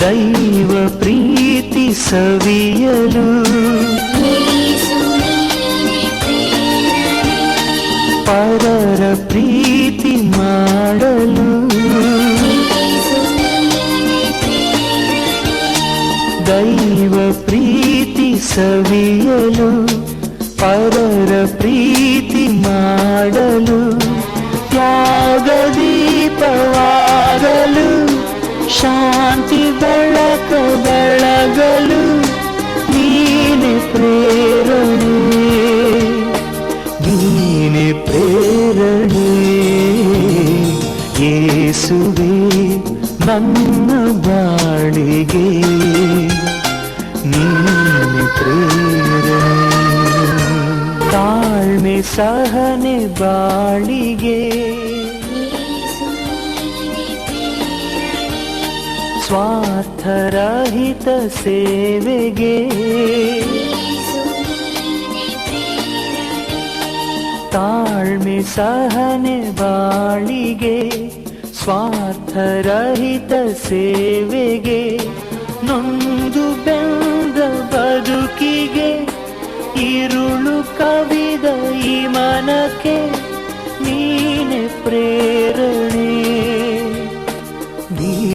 ದೈವ ಪ್ರೀತಿ ಸವಿಯಲು ಪರರ ಪ್ರೀತಿ ಮಾಡಲು ದೈವ ಪ್ರೀತಿ ಸವಿಯಲು ಪರರ ಪ್ರೀತಿ ಶಾಂತಿ ಬೆಳಕ ಬೆಳಗಲು ನೀನೆ ಪ್ರೇರಣೆ. ನೀನೆ ಪ್ರೇರಣೆ. ಯೇಸುವೆ ನನ್ನ ಬಾಳಿಗೆ ನೀನೆ ಪ್ರೇರಣೆ. ತಾಳ್ಮೆ ಸಹನೆ ಬಾಳಿಗೆ ಸ್ವಾರ್ಥರಹಿತ ಸೇವೆಗೆ ತಾಳ್ಮೆ ಸಹನೆ ಬಾಳಿಗೆ ಸ್ವಾರ್ಥರಹಿತ ಸೇವೆಗೆ ನೊಂದು ಬೆಂದ ಬದುಕಿಗೆ ಇರುಳು ಕವಿದ ಈ ಮನಕ್ಕೆ ನೀನೆ ಪ್ರೇ